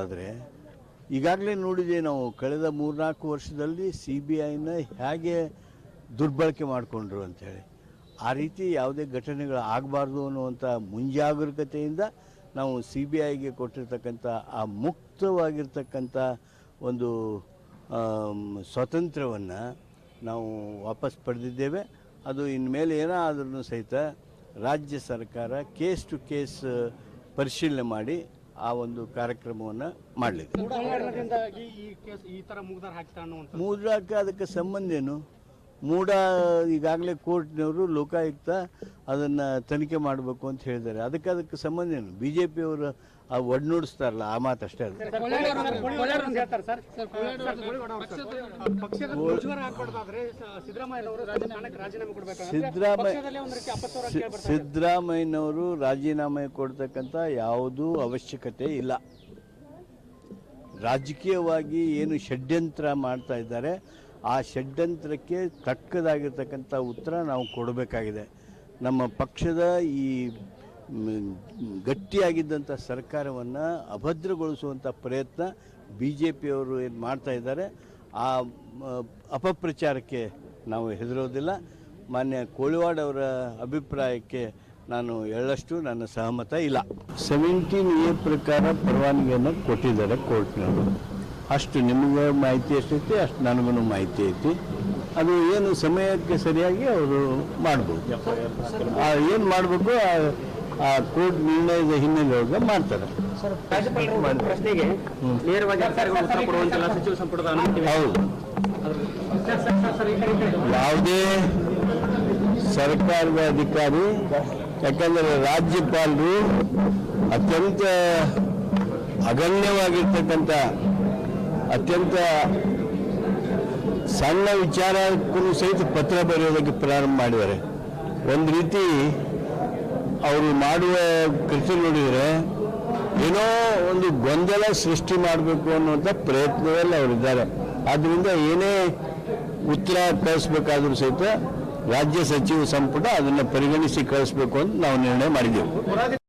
ಆದರೆ ಈಗಾಗಲೇ ನೋಡಿದೆ ನಾವು ಕಳೆದ ಮೂರ್ನಾಲ್ಕು ವರ್ಷದಲ್ಲಿ ಸಿ ಬಿ ಐನ ಹೇಗೆ ದುರ್ಬಳಕೆ ಮಾಡಿಕೊಂಡ್ರು ಅಂಥೇಳಿ. ಆ ರೀತಿ ಯಾವುದೇ ಘಟನೆಗಳು ಆಗಬಾರ್ದು ಅನ್ನುವಂಥ ಮುಂಜಾಗರೂಕತೆಯಿಂದ ನಾವು ಸಿ ಬಿ ಐಗೆ ಕೊಟ್ಟಿರ್ತಕ್ಕಂಥ ಆ ಮುಕ್ತವಾಗಿರ್ತಕ್ಕಂಥ ಒಂದು ಸ್ವಾತಂತ್ರ್ಯವನ್ನು ನಾವು ವಾಪಸ್ ಪಡೆದಿದ್ದೇವೆ. ಅದು ಇನ್ಮೇಲೆ ಏನಾದ್ರೂ ಸಹಿತ ರಾಜ್ಯ ಸರ್ಕಾರ ಕೇಸ್ ಟು ಕೇಸ್, ಪರಿಶೀಲನೆ ಮಾಡಿ ಆ ಒಂದು ಕಾರ್ಯಕ್ರಮವನ್ನು ಮಾಡಲಿದೆ ಮೂಡಾಕ ಅದಕ್ಕೆ ಸಂಬಂಧ ಏನು? ಮೂಡ ಈಗಾಗಲೇ ಕೋರ್ಟ್ನವರು ಲೋಕಾಯುಕ್ತ ಅದನ್ನು ತನಿಖೆ ಮಾಡಬೇಕು ಅಂತ ಹೇಳಿದ್ದಾರೆ. ಅದಕ್ಕೆ ಅದಕ್ಕೆ ಸಂಬಂಧ ಏನು? ಬಿ ಜೆ ಪಿಯವರು ಆ ಒಡ್ನೋಡಿಸ್ತಾರಲ್ಲ ಆ ಮಾತು ಅಷ್ಟೇ ಅದು ಸಿದ್ದರಾಮಯ್ಯನವರು ರಾಜೀನಾಮೆ ಕೊಡ್ತಕ್ಕಂಥ ಯಾವುದೂ ಅವಶ್ಯಕತೆ ಇಲ್ಲ. ರಾಜಕೀಯವಾಗಿ ಏನು ಷಡ್ಯಂತ್ರ ಮಾಡ್ತಾ ಇದ್ದಾರೆ, ಆ ಷಡ್ಯಂತ್ರಕ್ಕೆ ತಕ್ಕದಾಗಿರ್ತಕ್ಕಂಥ ಉತ್ತರ ನಾವು ಕೊಡಬೇಕಾಗಿದೆ. ನಮ್ಮ ಪಕ್ಷದ ಈ ಗಟ್ಟಿಯಾಗಿದ್ದಂಥ ಸರ್ಕಾರವನ್ನು ಅಭದ್ರಗೊಳಿಸುವಂಥ ಪ್ರಯತ್ನ ಬಿ ಜೆ ಪಿಯವರು ಏನು ಮಾಡ್ತಾ ಇದ್ದಾರೆ, ಆ ಅಪಪ್ರಚಾರಕ್ಕೆ ನಾವು ಹೆದರೋದಿಲ್ಲ. ಮಾನ್ಯ ಕೋಳಿವಾಡ್ ಅವರ ಅಭಿಪ್ರಾಯಕ್ಕೆ ನಾನು ಹೇಳಷ್ಟು ನನ್ನ ಸಹಮತ ಇಲ್ಲ. ಸೆವೆಂಟೀನ್ ಎ ಪ್ರಕಾರ ಪರವಾನಗಿಯನ್ನು ಕೊಟ್ಟಿದ್ದಾರೆ ಕೋರ್ಟ್ನವರು. ಅಷ್ಟು ನಿಮಗೆ ಮಾಹಿತಿ ಎಷ್ಟೈತಿ ಅಷ್ಟು ನನಗೂ ಮಾಹಿತಿ ಐತಿ. ಅದು ಏನು ಸಮಯಕ್ಕೆ ಸರಿಯಾಗಿ ಅವರು ಮಾಡ್ಬೋದು. ಏನು ಮಾಡಬೇಕು ಆ ಕೋರ್ಟ್ ನಿರ್ಣಯದ ಮಾಡ್ತಾರೆ. ಸಚಿವ ಸಂಪುಟದ ಅನುಮತಿ ಹೌದು. ಯಾವುದೇ ಸರ್ಕಾರದ ಅಧಿಕಾರಿ ಯಾಕಂದರೆ ರಾಜ್ಯಪಾಲರು ಅತ್ಯಂತ ಅಗಣ್ಯವಾಗಿರ್ತಕ್ಕಂಥ, ಅತ್ಯಂತ ಸಣ್ಣ ವಿಚಾರಕ್ಕೂ ಸಹಿತ ಪತ್ರ ಬರೆಯೋದಕ್ಕೆ ಪ್ರಾರಂಭ ಮಾಡಿದ್ದಾರೆ. ಒಂದು ರೀತಿ ಅವರು ಮಾಡುವ ಕೃತಿ ನೋಡಿದರೆ ಏನೋ ಒಂದು ಗೊಂದಲ ಸೃಷ್ಟಿ ಮಾಡಬೇಕು ಅನ್ನುವಂಥ ಪ್ರಯತ್ನದಲ್ಲಿ ಅವರಿದ್ದಾರೆ. ಆದ್ದರಿಂದ ಏನೇ ಉತ್ತರ ಕಳಿಸ್ಬೇಕಾದ್ರೂ ಸಹಿತ ರಾಜ್ಯ ಸಚಿವ ಸಂಪುಟ ಅದನ್ನು ಪರಿಗಣಿಸಿ ಕಳಿಸಬೇಕು ಅಂತ ನಾವು ನಿರ್ಣಯ ಮಾಡಿದ್ದೆವು.